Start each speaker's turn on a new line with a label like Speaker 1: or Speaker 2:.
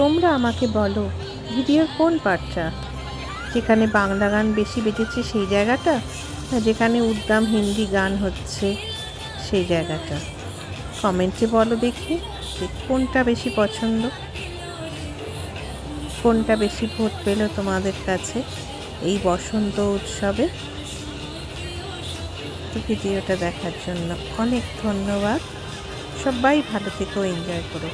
Speaker 1: তোমরা আমাকে বলো, ভিডিওর কোন পার্টটা যেখানে বাংলা গান বেশি বেজেছে সেই জায়গাটা? না যেখানে উদ্দাম হিন্দি গান হচ্ছে সেই জায়গাটা? কমেন্টে বলো দেখি, যে কোনটা বেশি পছন্দ? কোনটা বেশি ভোট পেল তোমাদের কাছে এই বসন্ত উৎসবে? তো ভিডিওটা দেখার জন্য অনেক ধন্যবাদ। সবাই ভালো থেকেও এনজয় করো।